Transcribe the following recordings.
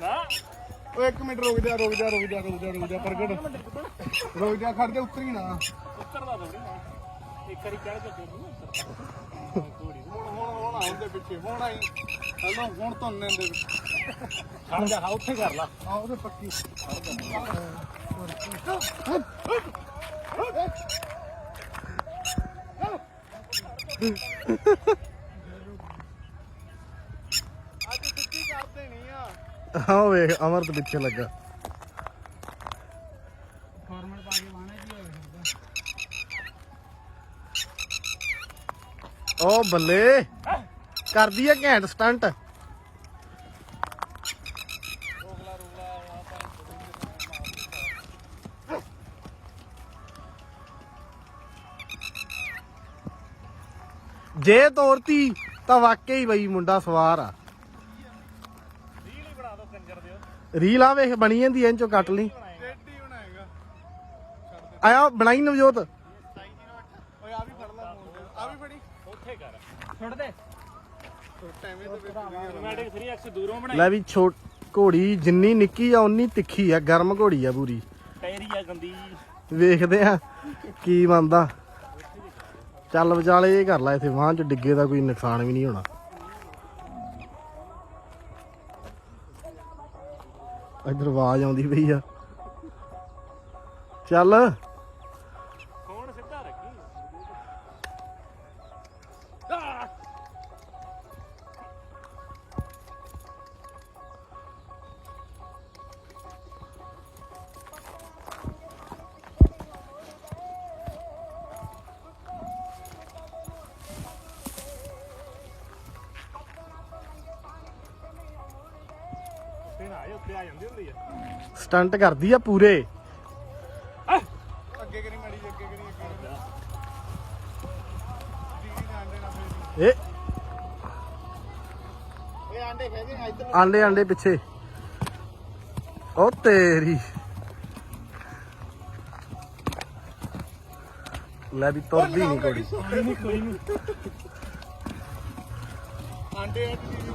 ਨਾ। ਓਏ ਇੱਕ ਮਿੰਟ ਰੁਕ ਜਾ ਰੁਕ ਜਾ ਰੁਕ ਜਾ ਰੁਕ ਜਾ ਰੁਕ ਜਾ ਪ੍ਰਗਟ। ਰੁਕ ਜਾ ਖੜ ਜਾ ਉੱਤਰੀ ਨਾ। ਉੱਤਰਦਾ ਥੋੜੀ ਨਾ ਇੱਕ ਵਾਰੀ ਚੜ ਉੱਤਰਦਾ ਥੋੜੀ ਹੁਣ ਹੁਣ ਹੁਣ ਆਉਣ ਦੇ ਪਿੱਛੇ ਹੁਣ ਆਈ। ਹਲੋ ਹੁਣ ਧੁੰਨੇ ਦੇ ਖੜ ਜਾ ਹਾਂ ਉੱਥੇ ਕਰ ਲਾ। ਆ ਉਹਦੇ ਪੱਕੀ। ਅੱਜ ਆ ਵੇਖ, ਅਮਰਤ ਪਿੱਛੇ ਲੱਗਾ। ਫਾਰਮਲ ਪਾ ਕੇ ਵਾਣਾ ਕੀ ਹੋਇਆ ਓ ਬੱਲੇ, ਕਰਦੀ ਆ ਘੈਂਟ ਸਟੰਟ। ਜੇ ਤੋਰਤੀ ਤਾਂ ਵਾਕਈ ਬਈ ਮੁੰਡਾ ਸਵਾਰ ਆ। ਰੀਲ ਆ ਵੇਖ, ਬਣੀ ਜਾਂਦੀ ਐਂ ਚੋਂ ਕੱਟ ਲਈ। ਟੇਡੀ ਬਣਾਏਗਾ ਆਇਆ, ਬਣਾਈ ਨਵਜੋਤ? ਓਏ ਆ ਵੀ ਫੜ ਲੈ ਆ ਵੀ ਫੜੀ ਉੱਥੇ ਕਰ ਛੱਡ ਦੇ ਆਟੋਮੈਟਿਕ 3x ਦੂਰੋਂ ਬਣਾਈ ਲੈ ਵੀ ਛੋਟ ਘੋੜੀ ਜਿੰਨੀ ਨਿੱਕੀ ਆ ਉਨੀ ਤਿੱਖੀ ਆ, ਗਰਮ ਘੋੜੀ ਆ ਪੂਰੀ। ਟੈਰੀ ਆ ਗੰਦੀ ਵੇਖਦੇ ਆ ਕੀ ਬੰਦਾ ਚੱਲ ਵਿਚਾਲੇ ਇਹ ਕਰ ਲੈ ਇੱਥੇ ਵਾਂ ਚ ਡਿੱਗੇ ਦਾ ਕੋਈ ਨੁਕਸਾਨ ਵੀ ਨਹੀਂ ਹੋਣਾ। ਇਧਰ ਆਵਾਜ਼ ਆਉਂਦੀ ਪਈ ਆ। ਚੱਲ। ਉੱਤੇ ਨਾ ਆਏ ਉੱਤੇ ਆ ਜਾਂਦੀ ਹੁੰਦੀ ਆ। ਸਟੰਟ ਕਰਦੀ ਆ ਪੂਰੇ। ਅੱਗੇ ਕਰੀ ਮੜੀ ਅੱਗੇ ਕਰੀ ਅੱਗੇ ਕਰੀ। ਦੀਦੀ ਦੇ ਆਂਡੇ ਨਾ ਫੇਰ ਏ। ਇਹ ਆਂਡੇ ਖੇਦੇ ਇੱਧਰ ਆਂਡੇ ਆਂਡੇ ਪਿੱਛੇ। ਉਹ ਤੇਰੀ। ਲੈ ਵੀ ਤੁਰਦੀ ਨਹੀਂ ਕੋਈ। ਨਹੀਂ ਕੋਈ ਨਹੀਂ। ਆਂਡੇ ਆ ਦੀਦੀ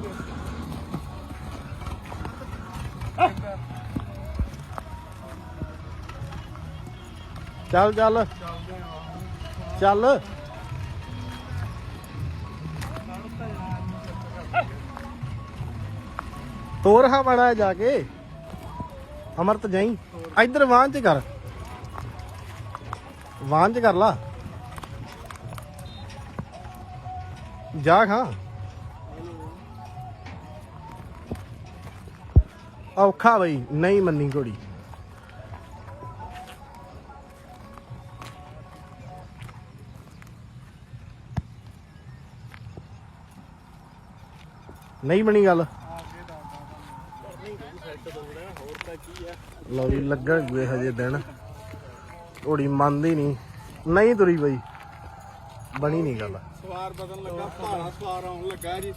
ਚੱਲ ਚੱਲ। ਚੱਲ। ਤੋਰ ਹਾਂ ਬੜਾ ਜਾ ਕੇ। ਅਮਰਤ ਜਾਈ। ਇੱਧਰ ਵਾਂ ਚ ਕਰ। ਵਾਂ ਚ ਕਰ ਲਾ। ਜਾ ਖਾਂ ਔਖਾ ਬਈ, ਨਹੀਂ ਮੰਨੀ ਘੋੜੀ। ਨਹੀਂ ਬਣੀ ਗੱਲ। ਲਓ ਜੀ ਲੱਗਣ ਗਏ ਹਜੇ ਦਿਨ। ਘੋੜੀ ਮੰਨਦੀ ਨਹੀਂ ਨਹੀਂ ਤੁਰੀ ਬਈ। ਬਣੀ ਨਹੀਂ ਗੱਲ। ਸਵਾਰ ਬਦਲ ਲੱਗਾ, ਭਾਰਾ ਸਵਾਰ ਆਉਣ ਲੱਗਾ ਜੀ।